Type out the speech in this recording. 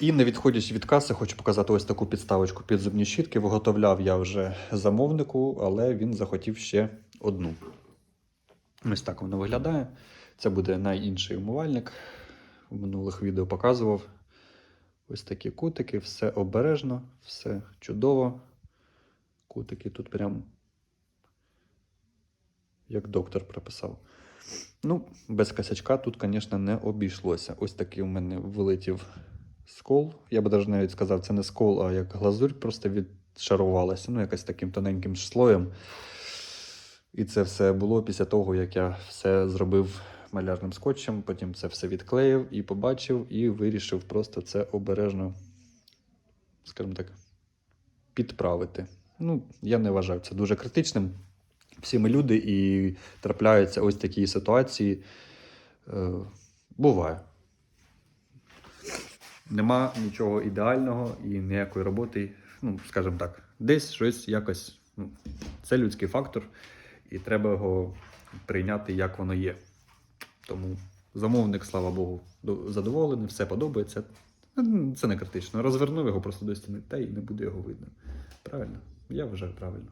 І не відходячи від каси, хочу показати ось таку підставочку під зубні щітки. Виготовляв я вже замовнику, але він захотів ще одну. Ось так воно виглядає. Це буде найінший умивальник. У минулих відео показував. Ось такі кутики, все обережно, все чудово. Кутики тут прям як доктор прописав. Ну, без косячка тут, звісно, не обійшлося. Ось такий у мене вилетів скол. Я би навіть навіть сказав, це не скол, а як глазурь просто відшарувалася. Ну, якось таким тоненьким слоєм. І це все було після того, як я все зробив малярним скотчем, потім це все відклеїв і побачив, і вирішив просто це обережно, скажімо так, підправити. Ну, я не вважаю це дуже критичним. Всі ми люди і трапляються ось такі ситуації. Е, буває. Нема нічого ідеального і ніякої роботи, ну, скажімо так, десь щось якось. Ну, це людський фактор, і треба його прийняти, як воно є. Тому замовник, слава Богу, до- задоволений, все подобається. Це не критично. Розвернув його просто до стіни, та й не буде його видно. Правильно? Я вважаю правильно.